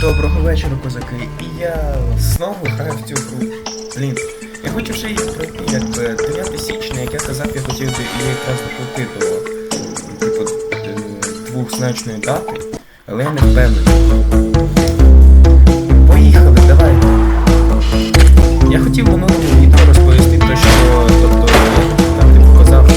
Доброго вечора, козаки. І я знову граю в цю гру. Блін, я хочу вже її пройти, якби 9 січня, як я казав, я хотів би її якраз докрути до типу е, двохзначної дати, але я не впевнений. Поїхали, давай. Я хотів в минулому відео розповісти те, що тобто там ти показав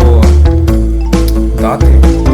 про дати.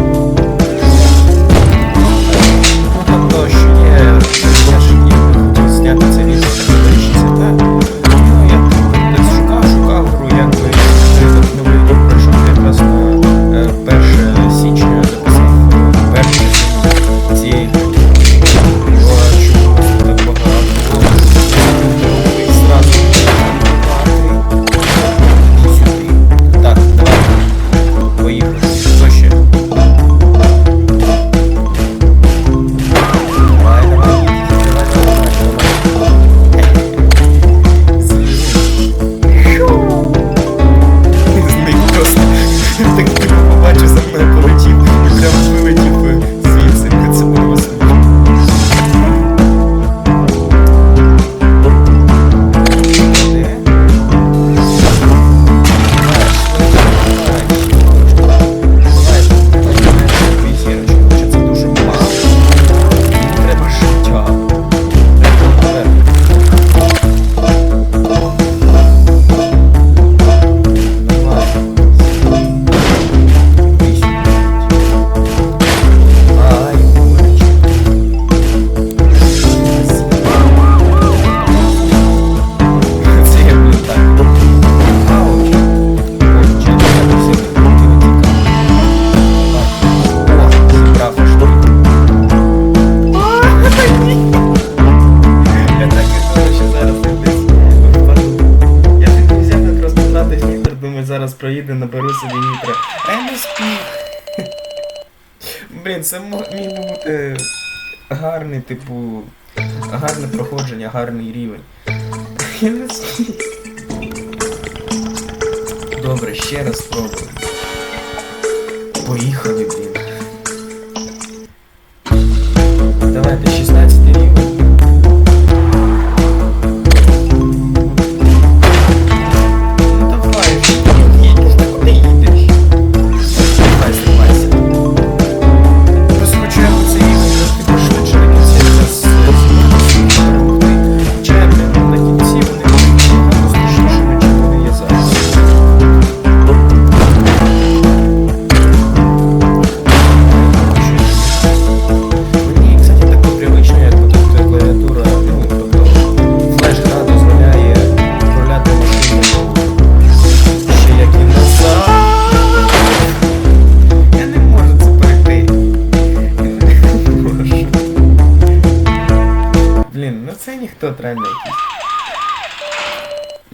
Це міг бути гарний, типу, гарне проходження, гарний рівень. Я не знаю. Добре, ще раз спробуємо. Поїхали, блін. Давайте 16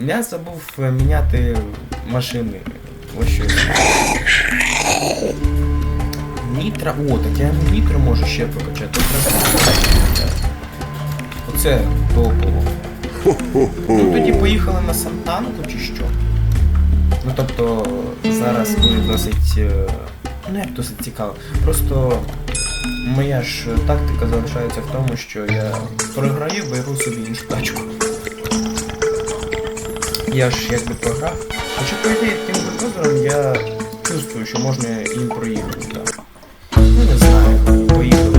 Я забув е, міняти машини. Ось що. Нітро. О, так я нітро можу ще прокачати. Оце топово. Ну тоді поїхали на Сантанку чи що? Ну тобто зараз буде досить. е, Ну як досить цікаво. Просто моя ж тактика залишається в тому, що я програю, беру собі іншу тачку. Я ж якби програв. Хоча по ідеї тим бульдозером я чувствую, що можна їм проїхати. Ну не знаю, поїхали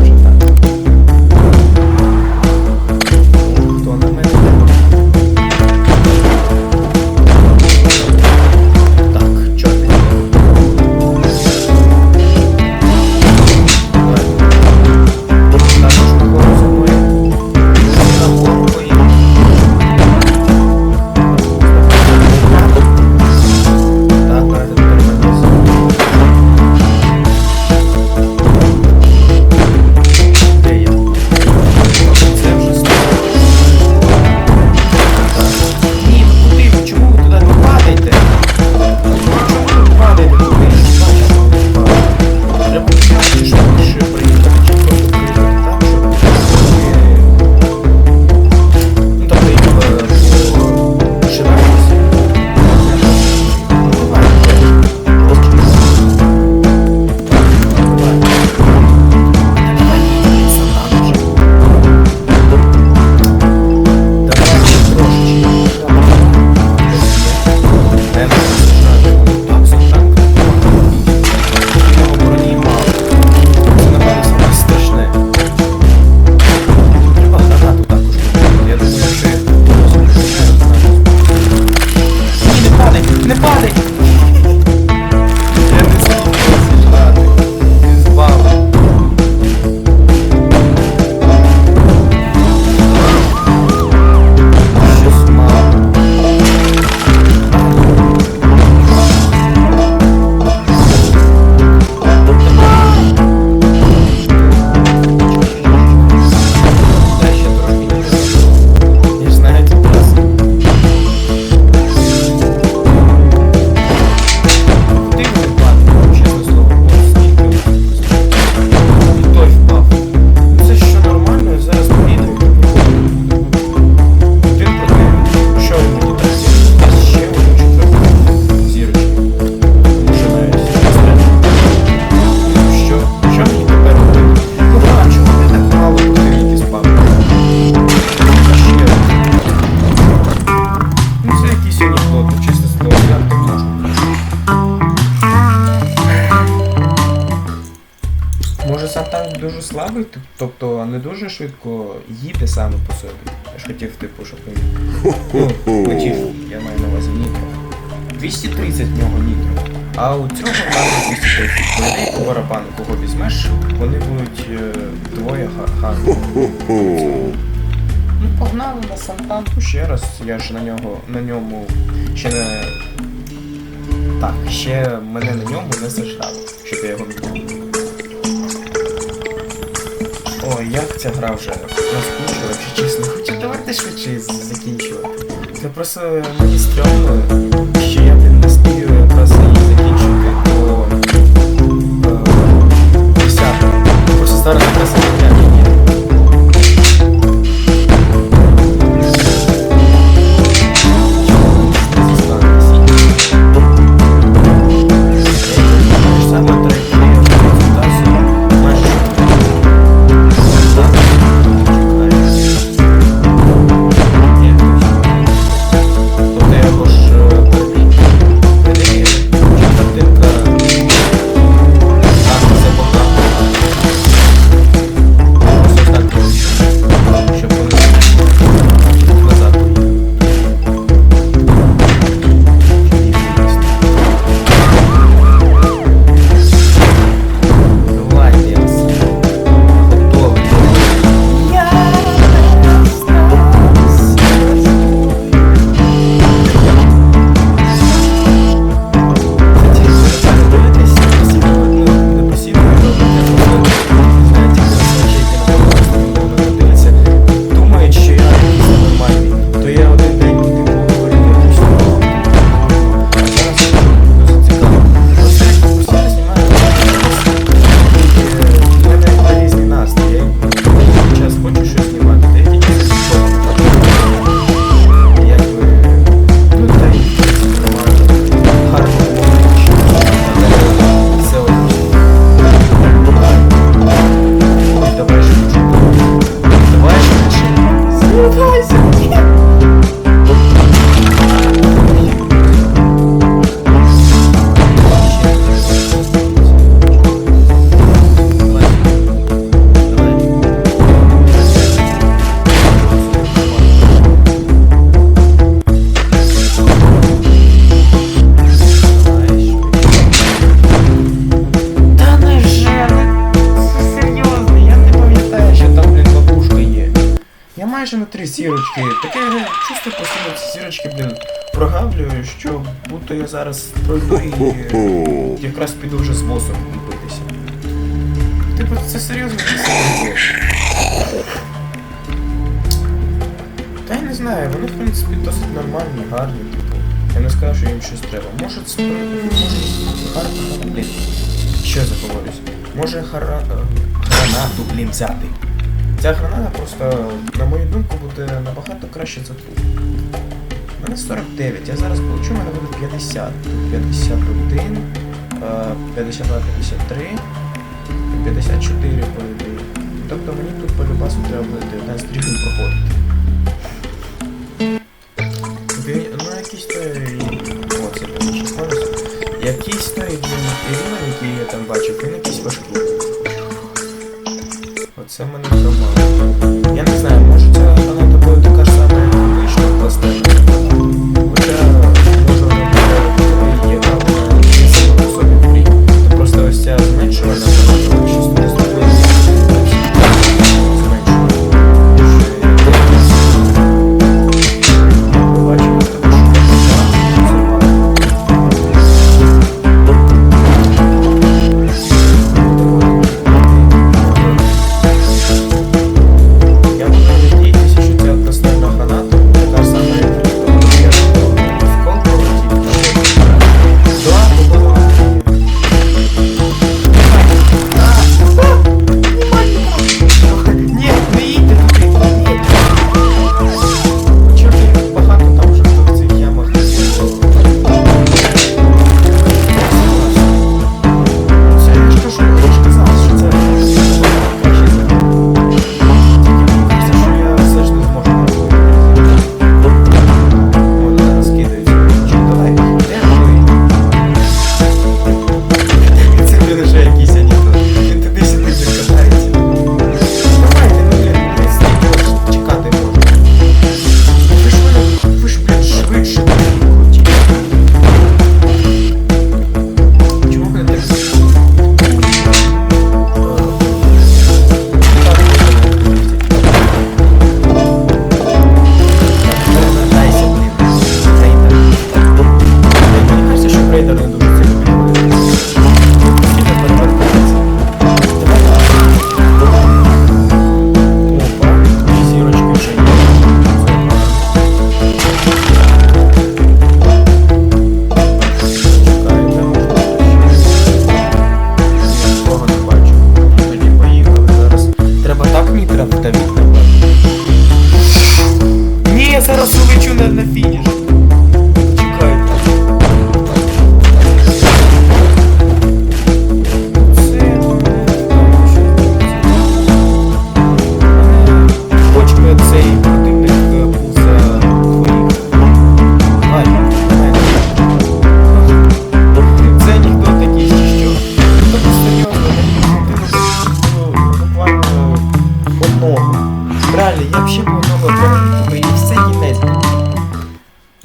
слабий, тобто не дуже швидко їде саме по собі. Я ж хотів, типу, щоб він. Ну, хотів, я маю на увазі нітро. 230 в нього нітро. А у цього гарно 230. По ідеї, по барабану, кого візьмеш, вони будуть е, двоє га- гарні. Ну, погнали на Сантанту ще раз. Я ж на нього на ньому ще не. Так, ще мене на ньому не заждав, щоб я його міняв. Ця гра вже наскучила, якщо чесно. Хоча давайте швидше закінчувати. Це просто мені стрьомно, що я зірочки. Таке чувство постійно ці зірочки, блін, прогавлюю, що будто я зараз пройду і якраз піду вже з босом битися. Типу, це серйозно це серйозно. Та я не знаю, вони в принципі досить нормальні, гарні, типу. Я не скажу, що їм щось треба. Може це може гарно, блін. Що я заговорюсь? Може хара... е, гранату, блін, взяти. Ця граната просто, на мою думку, буде набагато краще за ту. У мене 49, я зараз получу, у мене буде 50. 51, е, 52, 53, 54 по. Тобто мені тут по любасу треба буде 19 рівень проходити. Ну якийсь той... О, це буде 16. Якийсь той рівень, який я там бачив, він якийсь важкий. Оце мене тримало. Я не знаю, може ця граната буде така ж сама, вийшла пластина.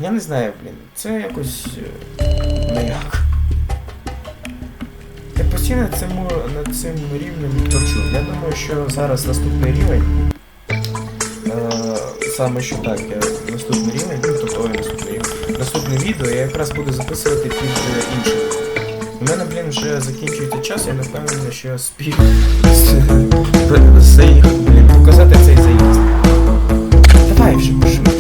Я не знаю, блін. Це якось. Ніяк. Я постійно цьому, над цим рівнем торчу. Я думаю, що зараз наступний рівень. Саме що так, я наступний рівень, ну тобто ой, наступний рівень. Наступне відео я якраз буду записувати під іншим. У мене, блін, вже закінчується час, я не впевнений, що я спів заїхав, блін, показати цей заїзд. Давай вже, пошли.